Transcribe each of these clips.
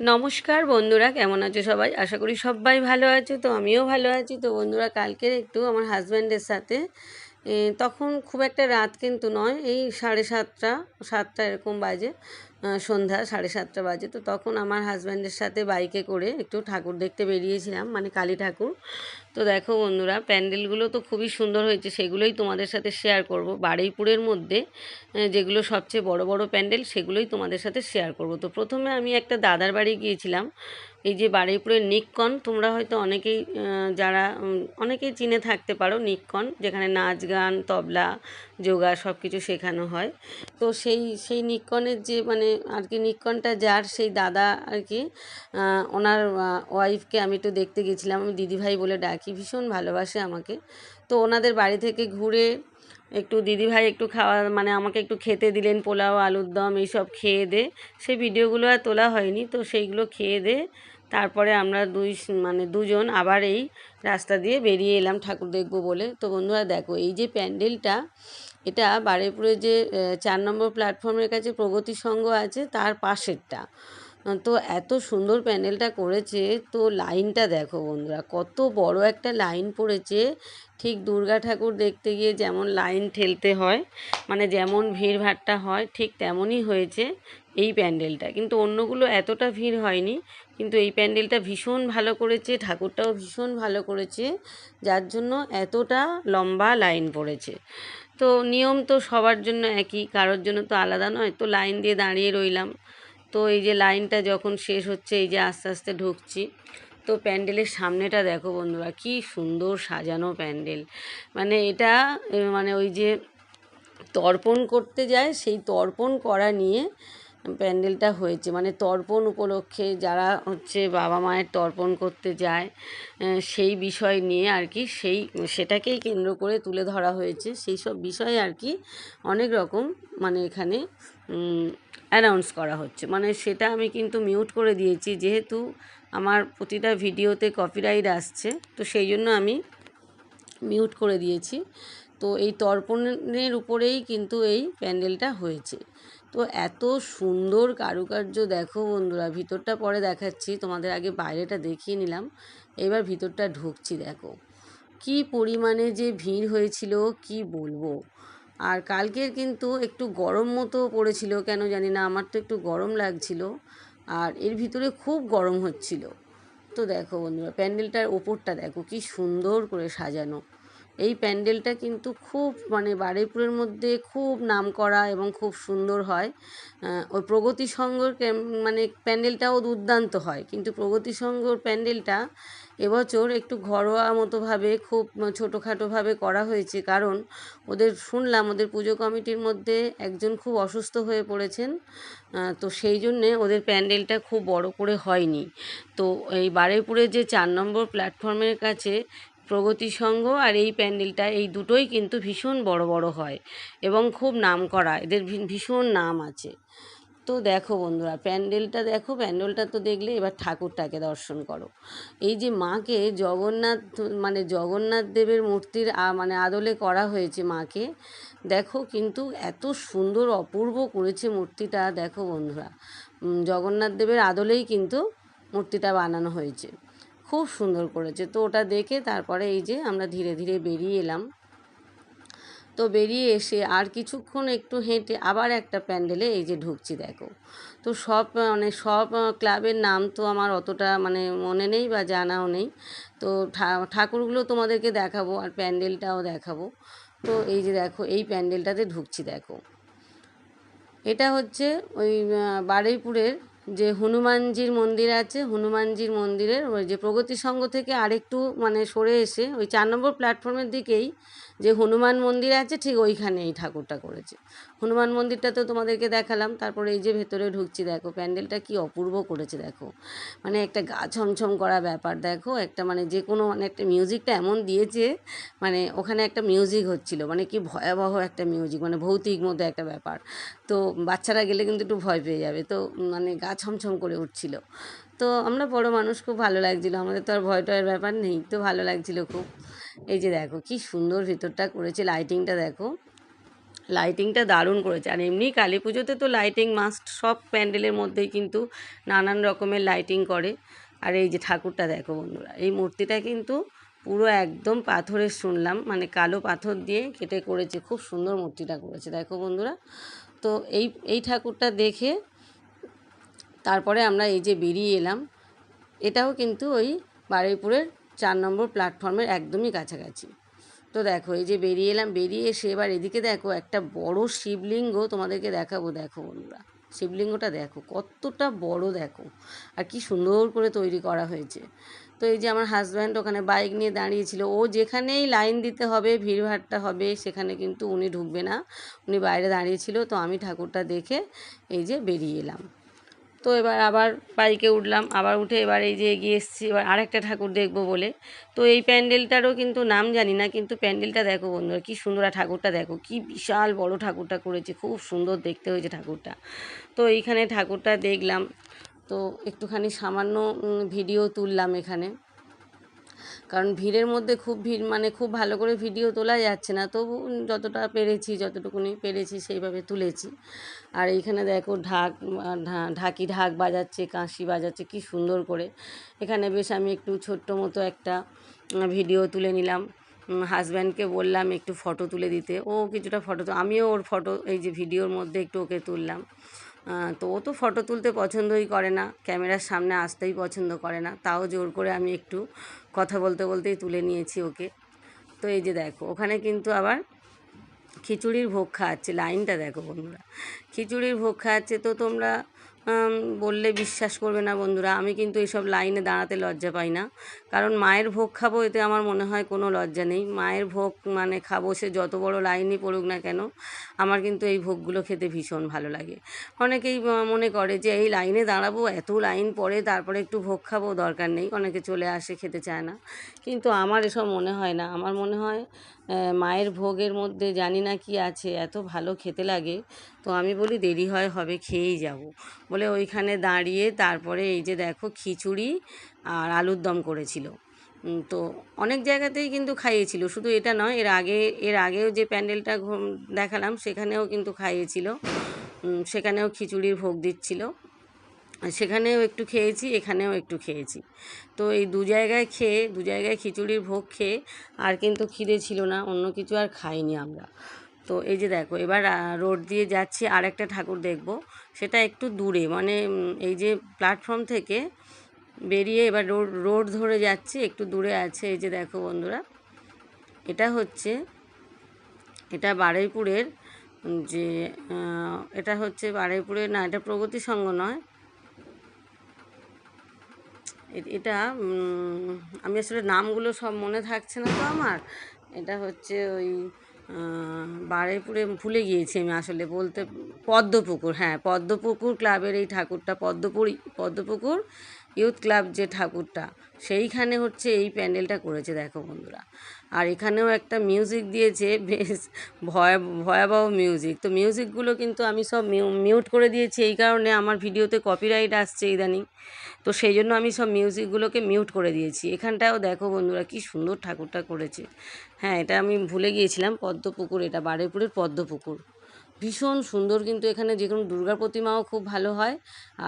নমস্কার বন্ধুরা, কেমন আছো সবাই? আশা করি সবাই ভালো আছে, তো আমিও ভালো আছি। তো বন্ধুরা, কালকের একটু আমার হাজব্যান্ডের সাথে তখন খুব একটা রাত কিন্তু নয়, এই সাড়ে সাতটা সাতটা এরকম বাজে সন্ধ্যা সাড়ে সাতটা বাজে। তো তখন আমার হাজব্যান্ডের সাথে বাইকে করে একটু ঠাকুর দেখতে বেরিয়েছিলাম মানে কালী ঠাকুর। তো দেখো বন্ধুরা, প্যান্ডেলগুলো তো খুবই সুন্দর হয়েছে, সেগুলোই তোমাদের সাথে শেয়ার করব। বারুইপুরের মধ্যে যেগুলো সবচেয়ে বড় বড় প্যান্ডেল, সেগুলোই তোমাদের সাথে শেয়ার করব। তো প্রথমে আমি একটা দাদার বাড়ি গিয়েছিলাম, এই যে বারুইপুরের নিক্কন, তোমরা হয়তো অনেকেই যারা অনেকেই চিনে থাকতে পারো নিক্কন, যেখানে নাচ গান, তবলা, যোগা সব কিছু শেখানো হয়। তো সেই সেই নিক্কনের যে মানে আর কি নিক্কনটা যার, সেই দাদা আর কি ওনার ওয়াইফকে আমি একটু দেখতে গেছিলাম আমি দিদিভাই বলে ডাকি। ভীষণ ভালোবাসে আমাকে। তো ওনাদের বাড়ি থেকে ঘুরে একটু দিদিভাই একটু খাওয়া মানে আমাকে একটু খেতে দিলেন, পোলাও, আলুর দম এইসব খেয়ে দে। সেই ভিডিওগুলো আর তোলা হয়নি, তো সেইগুলো খেয়ে দে। তারপরে আমরা দুই মানে দুজন আবার এই রাস্তা দিয়ে বেরিয়ে এলাম ঠাকুর দেখব বলে। তো বন্ধুরা দেখো, এই যে প্যান্ডেলটা, এটা বারেপুরে যে চার নম্বর প্ল্যাটফর্মের কাছে প্রগতি সংঘ আছে, তার পাশেরটা। তো এত সুন্দর প্যান্ডেলটা করেছে, তো লাইনটা দেখো বন্ধুরা, কত বড় একটা লাইন পড়েছে। ঠিক দুর্গা ঠাকুর দেখতে গিয়ে যেমন লাইন ঠেলতে হয় মানে যেমন ভিড় হয়, ঠিক তেমনই হয়েছে এই প্যান্ডেলটা। কিন্তু অন্যগুলো এতটা ভিড় হয়নি, কিন্তু এই প্যান্ডেলটা ভীষণ ভালো করেছে, ঠাকুরটাও ভীষণ ভালো করেছে, যার জন্য এতটা লম্বা লাইন পড়েছে। তো নিয়ম তো সবার জন্য একই, কারোর জন্য তো আলাদা নয়, তো লাইন দিয়ে দাঁড়িয়ে রইলাম। তো এই যে লাইনটা যখন শেষ হচ্ছে, এই যে আস্তে আস্তে ঢুকছি, তো প্যান্ডেলের সামনেটা দেখো বন্ধুরা, কি সুন্দর সাজানো প্যান্ডেল। মানে এটা মানে ওই যে তর্পণ করতে যায়, সেই তর্পণ করা নিয়ে প্যান্ডেলটা হয়েছে। মানে তর্পণ উপলক্ষে যারা হচ্ছে বাবা মায়ের তর্পণ করতে যায় সেই বিষয় নিয়ে আর কি সেই, সেটাকেই কেন্দ্র করে তুলে ধরা হয়েছে। সেই সব বিষয়ে আর কি অনেক রকম মানে এখানে অ্যানাউন্স করা হচ্ছে। মানে সেটা আমি কিন্তু মিউট করে দিয়েছি। যেহেতু আমার প্রতিটা ভিডিওতে কপিরাইট আসছে, তো সেই জন্য আমি মিউট করে দিয়েছি। তো এই তর্পণের উপরেই কিন্তু এই প্যান্ডেলটা হয়েছে। তো এত সুন্দর কারুকার্য দেখো বন্ধুরা। ভিতরটা পরে দেখাচ্ছি, তোমাদের আগে বাইরেটা দেখিয়ে নিলাম। এবার ভিতরটা ঢুকছি, দেখো। কি পরিমাণে যে ভিড় হয়েছিল, কি বলব। আর কালকের কিন্তু একটু গরম মতো পড়েছিল, কেন জানি না, আমার তো একটু গরম লাগছিল। আর এর ভিতরে খুব গরম হচ্ছিল। তো দেখো বন্ধুরা, প্যান্ডেলটার ওপরটা দেখো, কি সুন্দর করে সাজানো। এই প্যান্ডেলটা কিন্তু খুব মানে বারুইপুরের মধ্যে খুব নামকরা এবং খুব সুন্দর হয়। ওই প্রগতি সংঘর মানে প্যান্ডেলটাও দুর্দান্ত হয়। কিন্তু প্রগতি সংঘর প্যান্ডেলটা এবছর একটু ঘরোয়া মতোভাবে খুব ছোটোখাটোভাবে করা হয়েছে। কারণ ওদের শুনলাম ওদের পুজো কমিটির মধ্যে একজন খুব অসুস্থ হয়ে পড়েছেন। তো সেই জন্যে ওদের প্যান্ডেলটা খুব বড় করে হয়নি। তো এই বারুইপুরে যে চার নম্বর প্ল্যাটফর্মের কাছে প্রগতি সংঘ আর এই প্যান্ডেলটা, এই দুটোই কিন্তু ভীষণ বড় বড় হয় এবং খুব নাম করা, এদের ভীষণ নাম আছে। তো দেখো বন্ধুরা, প্যান্ডেলটা দেখো, প্যান্ডেলটা তো দেখলে এবার ঠাকুরটাকে দর্শন করো। এই যে মাকে জগন্নাথ মানে জগন্নাথ দেবের মূর্তির মানে আদলে করা হয়েছে মাকে, দেখো কিন্তু এত সুন্দর অপূর্ব করেছে মূর্তিটা, দেখো বন্ধুরা। জগন্নাথ দেবের আদলেই কিন্তু মূর্তিটা বানানো হয়েছে। খুব সুন্দর করেছে। তো ওটা দেখে তারপরে এই যে আমরা ধীরে ধীরে বেরিয়ে এলাম। তো বেরিয়ে এসে আর কিছুক্ষণ একটু হেঁটে আবার একটা প্যান্ডেলে এই যে ঢুকছি, দেখো। তো সব মানে সব ক্লাবের নাম তো আমার অতটা মানে মনে নেই বা জানাও নেই। তো ঠাকুরগুলো তোমাদেরকে দেখাবো আর প্যান্ডেলটাও দেখাবো। তো এই যে দেখো, এই প্যান্ডেলটাতে ঢুকছি, দেখো। এটা হচ্ছে ওই বারুইপুরের যে হনুমানজির মন্দির আছে, হনুমানজির মন্দিরের ওই যে প্রগতি সংঘ থেকে আরেকটু মানে সরে এসে ওই চার নম্বর প্ল্যাটফর্মের দিকেই যে হনুমান মন্দির আছে, ঠিক ওইখানে এই ঠাকুরটা করেছে। হনুমান মন্দিরটা তো তোমাদেরকে দেখালাম, তারপরে এই যে ভেতরে ঢুকছি, দেখো প্যান্ডেলটা কি অপূর্ব করেছে, দেখো। মানে একটা গা ছমছম করা ব্যাপার, দেখো। একটা মানে যে কোনো মানে একটা মিউজিকটা এমন দিয়েছে মানে ওখানে একটা মিউজিক হচ্ছিল মানে কি ভয়াবহ একটা মিউজিক মানে ভৌতিক মতো একটা ব্যাপার। তো বাচ্চারা গেলে কিন্তু একটু ভয় পেয়ে যাবে। তো মানে গা ছমছম করে উঠছিল। তো আমরা বড় মানুষ, খুব ভালো লাগছিল। আমাদের তো আর ভয় টয়ের ব্যাপার নেই, তো ভালো লাগছিল খুব। এই যে দেখো কি সুন্দর ভিতরটা করেছে লাইটিংটা দেখো। লাইটিংটা দারুণ করেছে। আর এমনি কালী পুজোতে তো লাইটিং মাস্ট সব প্যান্ডেলের মধ্যেই কিন্তু নানান রকমের লাইটিং করে। আর এই যে ঠাকুরটা দেখো বন্ধুরা, এই মূর্তিটা কিন্তু পুরো একদম পাথরের শুনলাম। মানে কালো পাথর দিয়ে কেটে করেছে, খুব সুন্দর মূর্তিটা করেছে। দেখো বন্ধুরা তো এই এই ঠাকুরটা দেখে তারপরে আমরা এই যে বেরিয়ে এলাম, এটাও কিন্তু ওই বারুইপুরের চার নম্বর প্ল্যাটফর্মের একদমই কাছাকাছি। তো দেখো, এই যে বেরিয়ে এলাম, বেরিয়ে এসে এবার এদিকে দেখো, একটা বড় শিবলিঙ্গ তোমাদেরকে দেখাবো, দেখো বন্ধুরা। শিবলিঙ্গটা দেখো, কতটা বড় দেখো, আর কি সুন্দর করে তৈরি করা হয়েছে। তো এই যে আমার হাজব্যান্ড ওখানে বাইক নিয়ে দাঁড়িয়েছিল, ও যেখানেই লাইন দিতে হবে, ভিড়ভাড়টা হবে, সেখানে কিন্তু উনি ঢুকবে না। উনি বাইরে দাঁড়িয়েছিল, তো আমি ঠাকুরটা দেখে এই যে বেরিয়ে এলাম। তো এবার আবার বাইকে উঠলাম, আবার উঠে এবার এই যে এগিয়ে এসেছি, এবার আরেকটা ঠাকুর দেখব বলে। তো এই প্যান্ডেলটারও কিন্তু নাম জানি না, কিন্তু প্যান্ডেলটা দেখো বন্ধুরা, কী সুন্দর ঠাকুরটা দেখো, কি বিশাল বড় ঠাকুরটা করেছে, খুব সুন্দর দেখতে হয়েছে ঠাকুরটা। তো এইখানে ঠাকুরটা দেখলাম তো একটুখানি সামান্য ভিডিও তুললাম এখানে। কারণ ভিড়ের মধ্যে খুব ভিড় মানে খুব ভালো করে ভিডিও তোলা যাচ্ছে না। তবু যতটা পেরেছি, যতটুকুনি পেরেছি, সেইভাবে তুলেছি। আর এইখানে দেখো ঢাক ঢাকি ঢাক বাজাচ্ছে কাঁসি বাজাচ্ছে, কি সুন্দর করে। এখানে বেশ আমি একটু ছোট্ট মতো একটা ভিডিও তুলে নিলাম। হাজব্যান্ডকে বললাম একটু ফটো তুলে দিতে। ও কিছুটা ফটো তো আমিও ওর ফটো এই যে ভিডিওর মধ্যে একটু ওকে তুললাম। তো ও তো ফটো তুলতে পছন্দই করে না, ক্যামেরার সামনে আসতেই পছন্দ করে না। তাও জোর করে আমি একটু কথা বলতে বলতেই তুলে নিয়েছি ওকে। তো এই যে দেখো, ওখানে কিন্তু আবার খিচুড়ির ভোগ খাওয়াচ্ছে, লাইনটা দেখো বন্ধুরা। খিচুড়ির ভোগ খাওয়াচ্ছে তো তোমরা বললে বিশ্বাস করবে না বন্ধুরা। আমি কিন্তু এইসব লাইনে দাঁড়াতে লজ্জা পাই না। কারণ মায়ের ভোগ খাব এতে আমার মনে হয় কোনো লজ্জা নেই। মায়ের ভোগ মানে খাব সে যত বড় লাইনই পড়ুক না কেন, আমার কিন্তু এই ভোগগুলো খেতে ভীষণ ভালো লাগে। অনেকেই মনে করে যে এই লাইনে দাঁড়াবো, এত লাইন পরে তারপরে একটু ভোগ খাব দরকার নেই। অনেকে চলে আসে, খেতে চায় না। কিন্তু আমার এসব মনে হয় না। আমার মনে হয় মায়ের ভোগের মধ্যে জানি না কি আছে, এত ভালো খেতে লাগে। তো আমি বলি, দেরি হয়, হবে, খেয়েই যাব। বলে ওইখানে দাঁড়িয়ে তারপরে এই যে দেখো, খিচুড়ি আর আলুর দম করেছিল। তো অনেক জায়গাতেই কিন্তু খাইয়েছিল। শুধু এটা নয়, এর আগে, এর আগেও যে প্যান্ডেলটা দেখালাম, সেখানেও কিন্তু খাইয়েছিল। সেখানেও খিচুড়ির ভোগ দিচ্ছিল। সেখানেও একটু খেয়েছি, এখানেও একটু খেয়েছি। তো এই দু জায়গায় খেয়ে, দু জায়গায় খিচুড়ির ভোগ খেয়ে আর কিন্তু খিদে ছিল না, অন্য কিছু আর খাইনি আমরা। তো এই যে দেখো, এবার রোড দিয়ে যাচ্ছি আর একটা ঠাকুর দেখব। সেটা একটু দূরে মানে এই যে প্ল্যাটফর্ম থেকে বেরিয়ে এবার রোড রোড ধরে যাচ্ছি, একটু দূরে আছে। এই যে দেখো বন্ধুরা, এটা হচ্ছে, এটা বারুইপুরের, যে এটা হচ্ছে বারুইপুরের না, এটা প্রগতি সংঘ নয় এটা আমি আসলে নামগুলো সব মনে থাকছে না তো আমার। এটা হচ্ছে ওই বারেপুরে ভুলে গিয়েছি আমি আসলে বলতে, পদ্মপুকুর হ্যাঁ পদ্মপুকুর ক্লাবের এই ঠাকুরটা, পদ্মপুরী, পদ্মপুকুর। ইউথ ক্লাব যে ঠাকুরটা, সেইখানে হচ্ছে এই প্যান্ডেলটা করেছে, দেখো বন্ধুরা। আর এখানেও একটা মিউজিক দিয়েছে, বেশ ভয়, ভয়াবহ মিউজিক। তো মিউজিকগুলো কিন্তু আমি সব মিউট করে দিয়েছি, এই কারণে আমার ভিডিওতে কপিরাইট আসছে ইদানিং। তো সেই জন্য আমি সব মিউজিকগুলোকে মিউট করে দিয়েছি। এখানটাও দেখো বন্ধুরা, কি সুন্দর ঠাকুরটা করেছে। হ্যাঁ এটা আমি ভুলে গিয়েছিলাম, পদ্মপুকুর, এটা বারুইপুরের পদ্মপুকুর। ভীষণ সুন্দর কিন্তু এখানে যে কোনো দুর্গা প্রতিমাও খুব ভালো হয়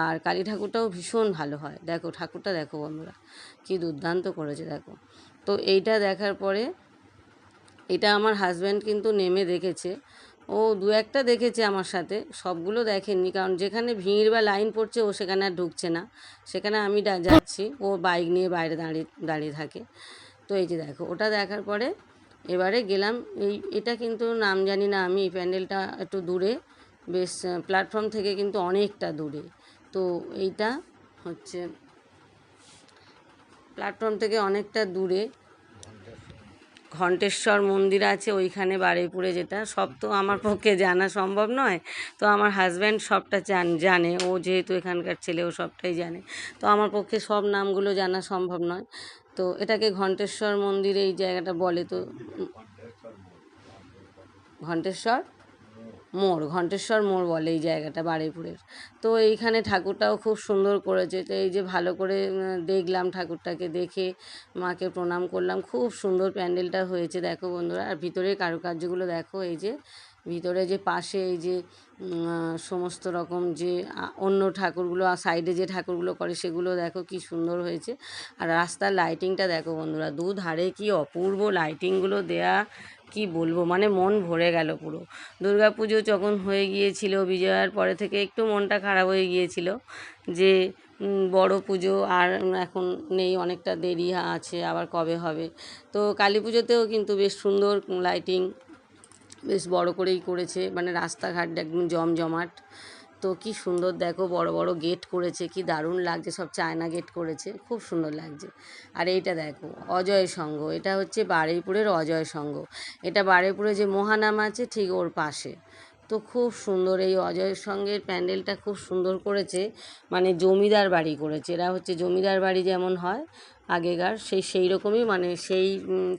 আর কালী ঠাকুরটাও ভীষণ ভালো হয়। দেখো, ঠাকুরটা দেখো বন্ধুরা, কি দুর্দান্ত করেছে, দেখো। তো এইটা দেখার পরে এটা আমার হাজব্যান্ড কিন্তু নেমে দেখেছে। ও দু একটা দেখেছে আমার সাথে, সবগুলো দেখেননি, কারণ যেখানে ভিড় বা লাইন পড়ছে ও সেখানে আর ঢুকছে না। সেখানে আমি যাচ্ছি, ও বাইক নিয়ে বাইরে দাঁড়িয়ে দাঁড়িয়ে থাকে। তো এই যে দেখো, ওটা দেখার পরে এবারে গেলাম, এই, এটা কিন্তু নাম জানি না আমি, এই প্যান্ডেলটা একটু দূরে, বেশ প্ল্যাটফর্ম থেকে কিন্তু অনেকটা দূরে। তো এইটা হচ্ছে প্ল্যাটফর্ম থেকে অনেকটা দূরে। ঘণ্টেশ্বর মন্দির আছে ওইখানে বারুইপুরে যেটা, সব তো আমার পক্ষে জানা সম্ভব নয়। তো আমার হাজব্যান্ড সবটা চান জানে, ও যেহেতু এখানকার ছেলে, ও সবটাই জানে। তো আমার পক্ষে সব নামগুলো জানা সম্ভব নয়। তো এটাকে ঘণ্টেশ্বর মন্দিরে এই জায়গাটা বলে তো ঘণ্টেশ্বর মোড় ঘণ্টেশ্বর মোড় বলে এই জায়গাটা বারুইপুরের। তো এইখানে ঠাকুরটাও খুব সুন্দর করেছে। তো এই যে ভালো করে দেখলাম ঠাকুরটাকে দেখে, মাকে প্রণাম করলাম। খুব সুন্দর প্যান্ডেলটা হয়েছে, দেখো বন্ধুরা। আর ভিতরে কারুকার্যগুলো দেখো, এই যে ভিতরে যে পাশে এই যে সমস্ত রকম যে অন্য ঠাকুরগুলো সাইডে যে ঠাকুরগুলো করে সেগুলো দেখো কি সুন্দর হয়েছে। আর রাস্তার লাইটিংটা দেখো বন্ধুরা দু ধারে কি অপূর্ব লাইটিংগুলো দেয়া কি বলব মানে মন ভরে গেল পুরো। পুজো যখন হয়ে গিয়েছিল, বিজয়ার পরে থেকে একটু মনটা খারাপ হয়ে গিয়েছিল যে বড় পুজো আর এখন নেই, অনেকটা দেরি আছে, আবার কবে হবে। তো কালী পুজোতেও কিন্তু বেশ সুন্দর লাইটিং বেশ বড় করেই করেছে মানে রাস্তাঘাট একদম জমজমাট। তো কি সুন্দর দেখো, বড় বড় গেট করেছে, কি দারুণ লাগছে, সব চায়না গেট করেছে, খুব সুন্দর লাগছে। আর এইটা দেখো, অজয় সংঘ এটা হচ্ছে বারুইপুরের অজয় সংঘ এটা বারুইপুরে যে মহানাম আছে, ঠিক ওর পাশে। তো খুব সুন্দর, এই অজয়ের সঙ্গের প্যান্ডেলটা খুব সুন্দর করেছে। মানে জমিদার বাড়ি করেছে। এরা হচ্ছে জমিদার বাড়ি যেমন হয়, আগেকার সেই সেই রকমই মানে সেই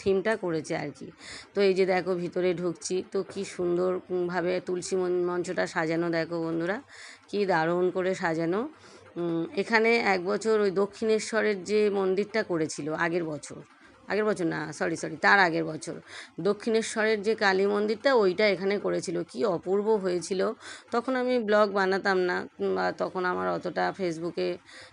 থিমটা করেছে আর কি। তো এই যে দেখো ভিতরে ঢুকছি, তো কি সুন্দরভাবে তুলসী মঞ্চটা সাজানো দেখো বন্ধুরা, কি দারুণ করে সাজানো। এখানে এক বছর ওই দক্ষিণেশ্বরের যে মন্দিরটা করেছিল আগের বছর আগের বছর না সরি সরি তার আগের বছর। দক্ষিণেশ্বরের যে কালী মন্দিরটা, ওইটা এখানে করেছিল। কি অপূর্ব হয়েছিল। তখন আমি ব্লগ বানাতাম না, বা তখন আমার অতটা ফেসবুকে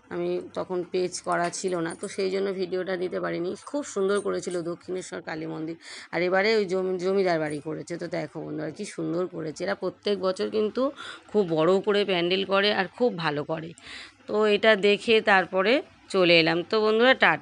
আমি তখন পেজ করা ছিল না। তো সেই জন্য ভিডিওটা দিতে পারিনি। খুব সুন্দর করেছিল দক্ষিণেশ্বর কালী মন্দির। আর এবারে ওই জমি, জমিদার বাড়ি করেছে। তো দেখো বন্ধুরা, কি সুন্দর করেছে। এরা প্রত্যেক বছর কিন্তু খুব বড় করে প্যান্ডেল করে আর খুব ভালো করে। তো এটা দেখে তারপরে চলে এলাম। তো বন্ধুরা, টাটা।